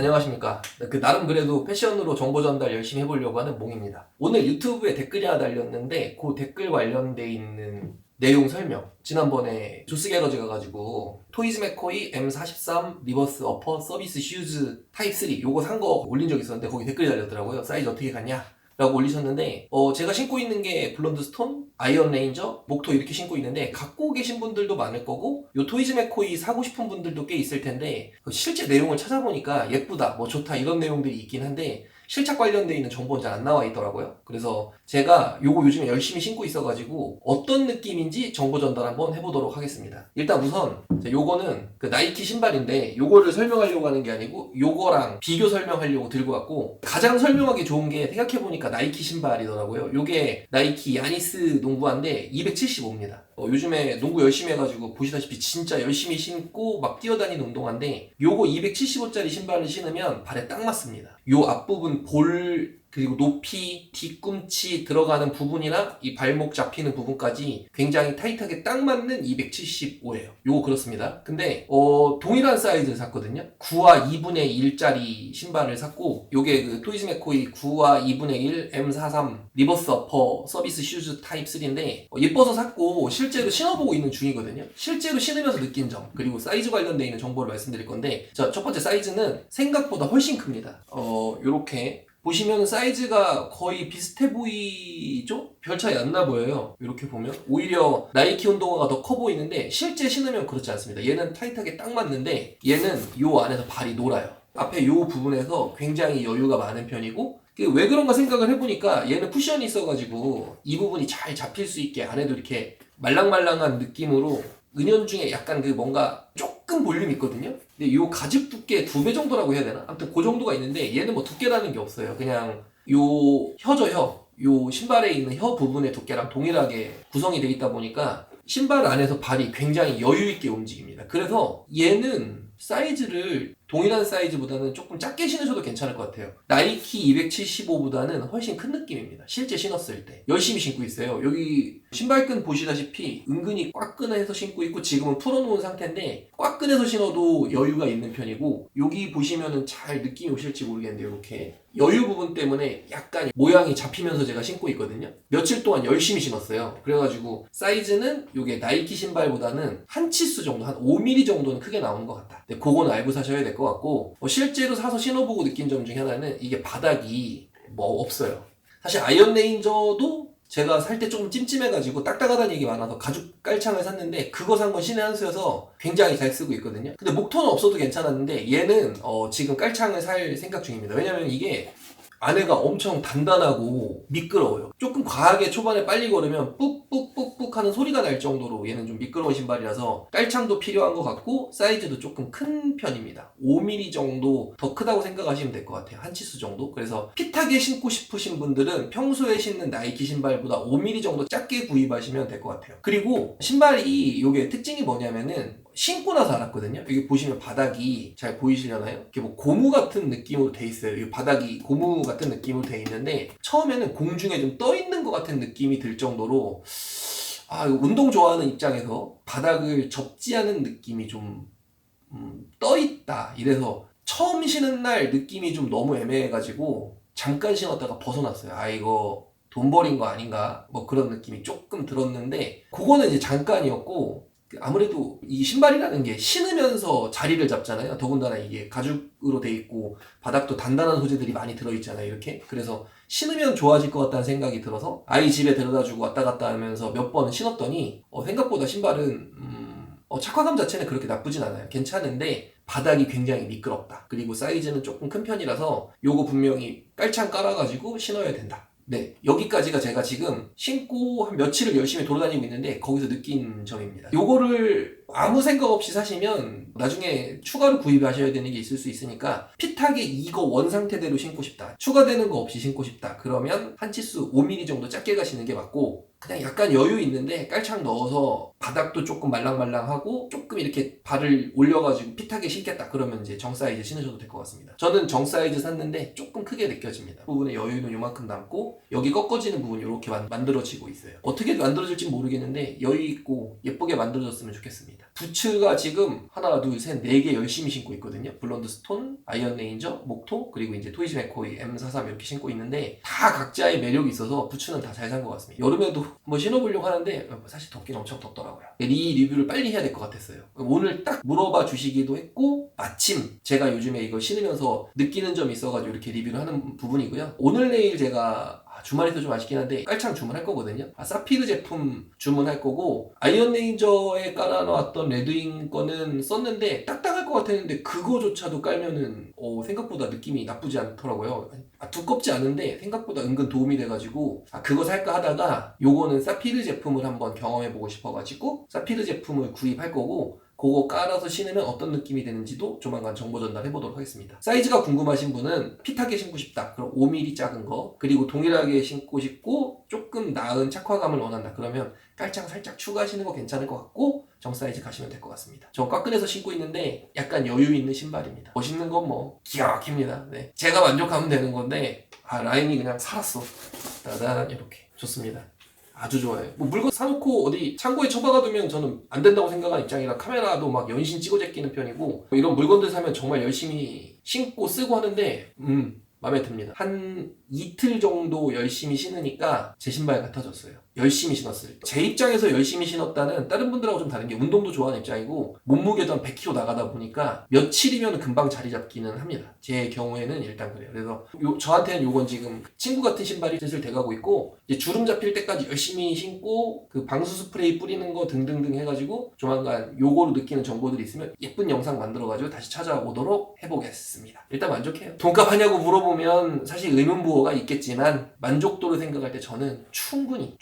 안녕하십니까. 그 나름 그래도 패션으로 정보 전달 열심히 해보려고 하는 몽입니다. 오늘 유튜브에 댓글이 하나 달렸는데 그 댓글 관련돼 있는 내용 설명. 지난번에 조스 게러지 가가지고 토이즈 맥코이 M43 리버스 어퍼 서비스 슈즈 타입 3 요거 산 거 올린 적 있었는데 거기 댓글이 달렸더라고요. 사이즈 어떻게 갔냐? 라고 올리셨는데 어, 제가 신고 있는 게 블론드 스톤, 아이언 레인저, 목토 이렇게 신고 있는데 갖고 계신 분들도 많을 거고 요 토이즈 맥코이 사고 싶은 분들도 꽤 있을 텐데 그 실제 내용을 찾아보니까 예쁘다, 뭐 좋다 이런 내용들이 있긴 한데 실착 관련돼 있는 정보는 잘 안 나와 있더라고요. 그래서 제가 요거 요즘에 열심히 신고 있어가지고 어떤 느낌인지 정보 전달 한번 해보도록 하겠습니다. 일단 우선 자, 요거는 그 나이키 신발인데 요거를 설명하려고 하는 게 아니고 요거랑 비교 설명하려고 들고 왔고 가장 설명하기 좋은 게 생각해보니까 나이키 신발이더라고요. 요게 나이키 야니스 농구화인데 275입니다. 어, 요즘에 농구 열심히 해가지고 보시다시피 진짜 열심히 신고 막 뛰어다니는 운동화인데 요거 275짜리 신발을 신으면 발에 딱 맞습니다. 요 앞부분 볼 그리고 높이, 뒤꿈치 들어가는 부분이나 이 발목 잡히는 부분까지 굉장히 타이트하게 딱 맞는 275예요. 요거 그렇습니다. 근데 어, 동일한 사이즈를 샀거든요. 9와 2분의 1짜리 신발을 샀고 요게 그 토이즈 맥코이 9와 2분의 1 M43 리버스 어퍼 서비스 슈즈 타입 3인데 어, 예뻐서 샀고 실제로 신어보고 있는 중이거든요. 실제로 신으면서 느낀 점 그리고 사이즈 관련돼 있는 정보를 말씀드릴 건데 자, 첫 번째 사이즈는 생각보다 훨씬 큽니다. 어, 요렇게 보시면 사이즈가 거의 비슷해 보이죠? 별 차이 안 나 보여요. 이렇게 보면 오히려 나이키 운동화가 더 커 보이는데 실제 신으면 그렇지 않습니다. 얘는 타이트하게 딱 맞는데 얘는 요 안에서 발이 놀아요. 앞에 요 부분에서 굉장히 여유가 많은 편이고 왜 그런가 생각을 해보니까 얘는 쿠션이 있어가지고 이 부분이 잘 잡힐 수 있게 안에도 이렇게 말랑말랑한 느낌으로 은연중에 약간 그 뭔가 조금 볼륨 있거든요. 근데 요 가죽 두께 두 배 정도라고 해야 되나? 아무튼 그 정도가 있는데 얘는 뭐 두께라는 게 없어요. 그냥 요 혀죠 혀. 요 신발에 있는 혀 부분의 두께랑 동일하게 구성이 돼 있다 보니까 신발 안에서 발이 굉장히 여유 있게 움직입니다. 그래서 얘는 사이즈를 동일한 사이즈보다는 조금 작게 신으셔도 괜찮을 것 같아요. 나이키 275보다는 훨씬 큰 느낌입니다. 실제 신었을 때. 열심히 신고 있어요. 여기 신발끈 보시다시피 은근히 꽉 끈해서 신고 있고 지금은 풀어놓은 상태인데 꽉 끈해서 신어도 여유가 있는 편이고 여기 보시면은 잘 느낌이 오실지 모르겠는데 이렇게 여유 부분 때문에 약간 모양이 잡히면서 제가 신고 있거든요. 며칠 동안 열심히 신었어요. 그래가지고 사이즈는 이게 나이키 신발보다는 한 치수 정도, 한 5mm 정도는 크게 나오는 것 같다. 근데 그건 알고 사셔야 될 것 같고 어, 실제로 사서 신어보고 느낀 점 중에 하나는 이게 바닥이 뭐 없어요. 사실 아이언 레인저도 제가 살 때 조금 찜찜해가지고 딱딱하다는 얘기 많아서 가죽 깔창을 샀는데 그거 산 건 신의 한 수여서 굉장히 잘 쓰고 있거든요. 근데 목토는 없어도 괜찮았는데 얘는 어, 지금 깔창을 살 생각 중입니다. 왜냐면 이게 안에가 엄청 단단하고 미끄러워요. 조금 과하게 초반에 빨리 걸으면 뿍뿍뿍뿍 하는 소리가 날 정도로 얘는 좀 미끄러운 신발이라서 깔창도 필요한 것 같고 사이즈도 조금 큰 편입니다. 5mm 정도 더 크다고 생각하시면 될 것 같아요. 한 치수 정도. 그래서 핏하게 신고 싶으신 분들은 평소에 신는 나이키 신발보다 5mm 정도 작게 구입하시면 될 것 같아요. 그리고 신발이 이게 특징이 뭐냐면은 신고 나서 알았거든요. 여기 보시면 바닥이 잘 보이시려나요? 이렇게 뭐 고무 같은 느낌으로 돼 있어요. 이 바닥이 고무 같은 느낌으로 돼 있는데 처음에는 공중에 좀 떠 있는 것 같은 느낌이 들 정도로 아 운동 좋아하는 입장에서 바닥을 접지 않은 느낌이 좀 음, 떠 있다. 이래서 처음 신은 날 느낌이 좀 너무 애매해가지고 잠깐 신었다가 벗어났어요. 아 이거 돈 버린 거 아닌가? 뭐 그런 느낌이 조금 들었는데 그거는 이제 잠깐이었고 아무래도 이 신발이라는 게 신으면서 자리를 잡잖아요. 더군다나 이게 가죽으로 돼 있고 바닥도 단단한 소재들이 많이 들어있잖아요. 이렇게 그래서 신으면 좋아질 것 같다는 생각이 들어서 아이 집에 데려다주고 왔다 갔다 하면서 몇 번 신었더니 어, 생각보다 신발은 음, 어, 착화감 자체는 그렇게 나쁘진 않아요. 괜찮은데 바닥이 굉장히 미끄럽다. 그리고 사이즈는 조금 큰 편이라서 요거 분명히 깔창 깔아가지고 신어야 된다. 네, 여기까지가 제가 지금 신고 한 며칠을 열심히 돌아다니고 있는데 거기서 느낀 점입니다. 요거를 아무 생각 없이 사시면 나중에 추가로 구입하셔야 되는 게 있을 수 있으니까 핏하게 이거 원 상태대로 신고 싶다. 추가되는 거 없이 신고 싶다. 그러면 한 치수 5mm 정도 작게 가시는 게 맞고 그냥 약간 여유 있는데 깔창 넣어서 바닥도 조금 말랑말랑하고 조금 이렇게 발을 올려가지고 핏하게 신겠다. 그러면 이제 정 사이즈 신으셔도 될 것 같습니다. 저는 정 사이즈 샀는데 조금 크게 느껴집니다. 부분에 여유는 요만큼 남고 여기 꺾어지는 부분이 이렇게 만, 만들어지고 있어요. 어떻게 만들어질지 모르겠는데 여유 있고 예쁘게 만들어졌으면 좋겠습니다 있습니다. 부츠가 지금 하나, 둘, 셋, 네 개 열심히 신고 있거든요. 블론드 스톤, 아이언 레인저, 목토, 그리고 이제 토이즈 맥코이, M43 이렇게 신고 있는데 다 각자의 매력이 있어서 부츠는 다 잘 산 것 같습니다. 여름에도 한번 신어보려고 하는데 뭐 사실 덥긴 엄청 덥더라고요. 이 리뷰를 빨리 해야 될 것 같았어요. 오늘 딱 물어봐 주시기도 했고 마침 제가 요즘에 이걸 신으면서 느끼는 점이 있어가지고 이렇게 리뷰를 하는 부분이고요. 오늘 내일 제가 아, 주말에서 좀 아쉽긴 한데 깔창 주문할 거거든요. 아, 사피르 제품 주문할 거고 아이언 레인저에 깔아놓았던 레드윙 거는 썼는데 딱딱할 것 같았는데 그거조차도 깔면은 어, 생각보다 느낌이 나쁘지 않더라고요. 아, 두껍지 않은데 생각보다 은근 도움이 돼가지고 아, 그거 살까 하다가 요거는 사피르 제품을 한번 경험해보고 싶어가지고 사피르 제품을 구입할 거고 그거 깔아서 신으면 어떤 느낌이 되는지도 조만간 정보 전달해 보도록 하겠습니다. 사이즈가 궁금하신 분은 핏하게 신고 싶다. 그럼 5mm 작은 거. 그리고 동일하게 신고 싶고 조금 나은 착화감을 원한다. 그러면 깔창 살짝 추가하시는 거 괜찮을 것 같고 정 사이즈 가시면 될 것 같습니다. 저 깎은에서 신고 있는데 약간 여유 있는 신발입니다. 멋있는 건 뭐 기가 막힙니다. 네. 제가 만족하면 되는 건데 아 라인이 그냥 살았어. 따단 이렇게 좋습니다. 아주 좋아요. 뭐 물건 사놓고 어디 창고에 처박아두면 저는 안 된다고 생각하는 입장이라 카메라도 막 연신 찍어 제끼는 편이고 이런 물건들 사면 정말 열심히 신고 쓰고 하는데 음 마음에 듭니다. 한 이틀 정도 열심히 신으니까 제 신발 같아졌어요. 열심히 신었을 때. 제 입장에서 열심히 신었다는 다른 분들하고 좀 다른 게 운동도 좋아하는 입장이고 몸무게도 한 100kg 나가다 보니까 며칠이면 금방 자리 잡기는 합니다. 제 경우에는 일단 그래요. 그래서 요- 저한테는 요건 지금 친구 같은 신발이 슬슬 돼가고 있고 이제 주름 잡힐 때까지 열심히 신고 그 방수 스프레이 뿌리는 거 등등등 해가지고 조만간 요거로 느끼는 정보들이 있으면 예쁜 영상 만들어가지고 다시 찾아오도록 해보겠습니다. 일단 만족해요. 돈값 하냐고 물어보면 사실 의문부호가 있겠지만 만족도를 생각할 때 저는 충분히 충분히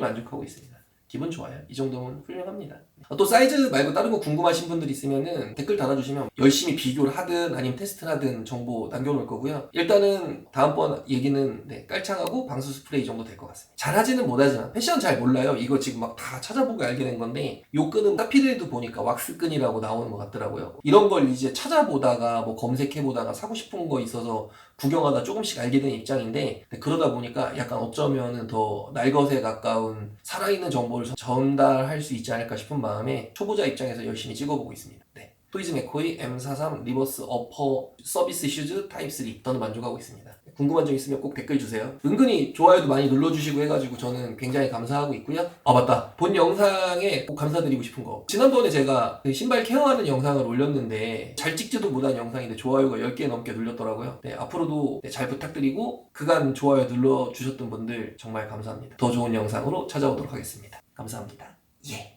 만족하고 있습니다. 기분 좋아요. 이 정도면 훌륭합니다. 아, 또 사이즈 말고 다른 거 궁금하신 분들 있으면은 댓글 달아주시면 열심히 비교를 하든 아니면 테스트를 하든 정보 남겨놓을 거고요. 일단은 다음번 얘기는 네, 깔창하고 방수 스프레이 정도 될 것 같습니다. 잘하지는 못하지만 패션 잘 몰라요. 이거 지금 막 다 찾아보고 알게 된 건데 요 끈은 타피드에도 보니까 왁스 끈이라고 나오는 것 같더라고요. 이런 걸 이제 찾아보다가 뭐 검색해보다가 사고 싶은 거 있어서 구경하다 조금씩 알게 된 입장인데 네, 그러다 보니까 약간 어쩌면은 더 날것에 가까운 살아있는 정보를 전달할 수 있지 않을까 싶은 마음에 초보자 입장에서 열심히 찍어보고 있습니다. 네. 토이즈 맥코이 M43 리버스 어퍼 서비스 슈즈 타입 3 저는 만족하고 있습니다. 궁금한 점 있으면 꼭 댓글 주세요. 은근히 좋아요도 많이 눌러주시고 해가지고 저는 굉장히 감사하고 있고요. 아 맞다. 본 영상에 꼭 감사드리고 싶은 거. 지난번에 제가 그 신발 케어하는 영상을 올렸는데 잘 찍지도 못한 영상인데 좋아요가 10개 넘게 눌렸더라고요. 네, 앞으로도 네, 잘 부탁드리고 그간 좋아요 눌러주셨던 분들 정말 감사합니다. 더 좋은 영상으로 찾아오도록 하겠습니다. 감사합니다. 예.